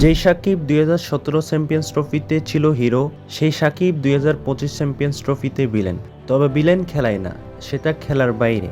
যেই সাকিব দুই হাজার সতেরো চ্যাম্পিয়ন্স ট্রফিতে ছিল হিরো, সেই সাকিব দুই হাজার পঁচিশ চ্যাম্পিয়ন্স ট্রফিতে বিলেন তবে বিলেন খেলায় না, সেটা খেলার বাইরে।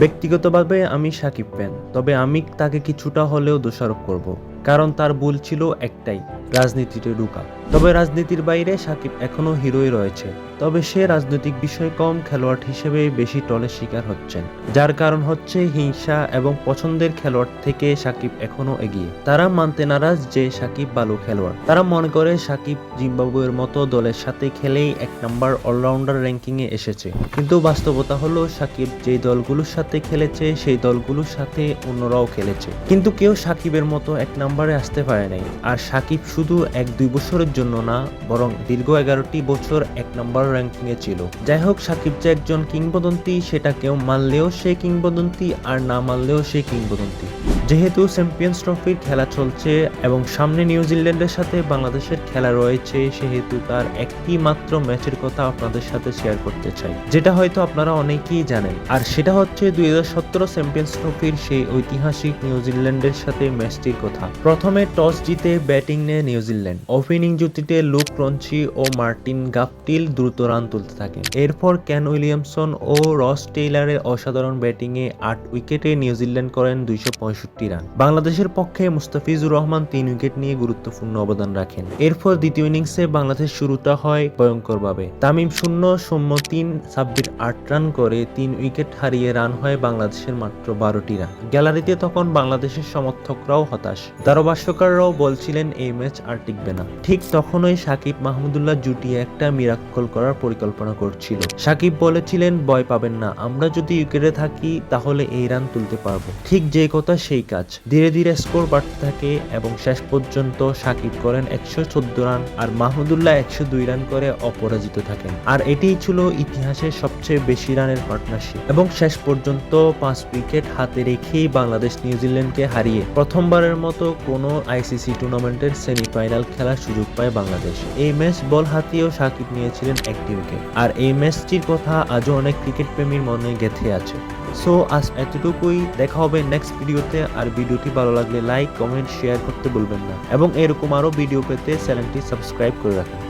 ব্যক্তিগতভাবে আমি সাকিব ফ্যান তবে আমি তাকে কিছুটা হলেও দোষারোপ করব। কারণ তার ভুল ছিল একটাই, রাজনীতিতে ঢুকা। তবে রাজনীতির বাইরে সাকিব এখনও হিরোই রয়েছে। তবে সে রাজনৈতিক বিষয় কম খেলোয়াড় হিসেবে বেশি টলের শিকার হচ্ছেন। যার কারণ হচ্ছে হিংসা এবং পছন্দের খেলোয়াড় থেকে সাকিব এখনও এগিয়ে। তারা মানতে নারাজ যে সাকিব ভালো খেলোয়াড়। তারা মনে করে সাকিব জিম্বাবুয়ের মতো দলের সাথে খেলেই এক নাম্বার অলরাউন্ডার র্যাঙ্কিংয়ে এসেছে। কিন্তু বাস্তবতা হলো, সাকিব যে দলগুলোর সাথে খেলেছে, সেই দলগুলোর সাথে অন্যরাও খেলেছে। কিন্তু কেউ সাকিবের মতো এক নাম্বারে আসতে পারে নাই। আর সাকিব শুধু এক দুই বছরের জন্য না, বরং দীর্ঘ এগারোটি বছর এক নম্বর র্যাঙ্কিংয়ে ছিল। যাই হোক, সাকিব যে একজন কিংবদন্তি, সেটা কেউ মানলেও সে কিংবদন্তি, আর না মানলেও সে কিংবদন্তি। যেহেতু চ্যাম্পিয়ন্স ট্রফির খেলা চলছে এবং সামনে নিউজিল্যান্ডের সাথে বাংলাদেশের খেলা রয়েছে, সেহেতু তার একটি মাত্র ম্যাচের কথা আপনাদের সাথে শেয়ার করতে চাই। যেটা হয়তো আপনারা অনেকেই জানেন। আর সেটা হচ্ছে দুই হাজার সতেরো চ্যাম্পিয়ন্স ট্রফির সেই ঐতিহাসিক নিউজিল্যান্ডের সাথে ম্যাচটির কথা। প্রথমে টস জিতে ব্যাটিং নেয় নিউজিল্যান্ড ওপেনিং জুটিতে লুক রঞ্চি ও মার্টিন গাপটিল দ্রুত রান তুলতে থাকে এরপর ক্যান উইলিয়ামসন ও রস টেইলারের অসাধারণ ব্যাটিংয়ে আট উইকেটে নিউজিল্যান্ড করেন দুইশো পঁয়ষট্টি পঁয়ষট্টি রান। বাংলাদেশের পক্ষে মুস্তাফিজুর রহমান তিন উইকেট নিয়ে গুরুত্বপূর্ণ অবদান রাখেন। এরপর দ্বিতীয় ইনিংসে বাংলাদেশ শুরুটা হয় ভয়ঙ্করভাবে। তামিম শূন্য, সৌম্য তিন সাব্বির আট রান করে তিন উইকেট হারিয়ে রান হয় বাংলাদেশের মাত্র বারোটি রান। গ্যালারিতে তখন বাংলাদেশের সমর্থকরাও হতাশ। ধারাভাষ্যকাররাও বলছিলেন, এই ম্যাচ আর টিকবে না। ঠিক তখনই সাকিব মাহমুদুল্লাহ জুটি একটা মিরাক্কল করার পরিকল্পনা করছিল। সাকিব বলেছিলেন, ভয় পাবেন না। আমরা যদি উইকেটে থাকি, তাহলে এই রান তুলতে পারব। ঠিক যে কথা সেই কাজ। ধীরে ধীরে স্কোর বাড়তে থাকে এবং শেষ পর্যন্ত সাকিব করেন একশো চোদ্দ রান আর মাহমুদুল্লাহ একশো দুই রান করে অপরাজিত থাকেন। আর এটিই ছিল ইতিহাসের সবচেয়ে বেশি রানের পার্টনারশিপ এবং শেষ পর্যন্ত পাঁচ উইকেট হাতে রেখেই বাংলাদেশ নিউজিল্যান্ডকে হারিয়ে প্রথমবারের মতো কোনো আইসিসি টুর্নামেন্টের সেমিফাইনাল খেলার সুযোগ পায় বাংলাদেশ। এই ম্যাচ বল হাতিয়েও সাকিব নিয়েছিলেন একটি উইকেট। আর এই ম্যাচটির কথা আজও অনেক ক্রিকেট প্রেমীর মনে গেঁথে আছে। সো আজ এতটুকুই, দেখা হবে নেক্সট ভিডিওতে আর ভিডিওটি ভালো লাগলে লাইক কমেন্ট শেয়ার করতে ভুলবেন না। এবং এরকম আরও ভিডিও পেতে চ্যানেলটি সাবস্ক্রাইব করে রাখুন।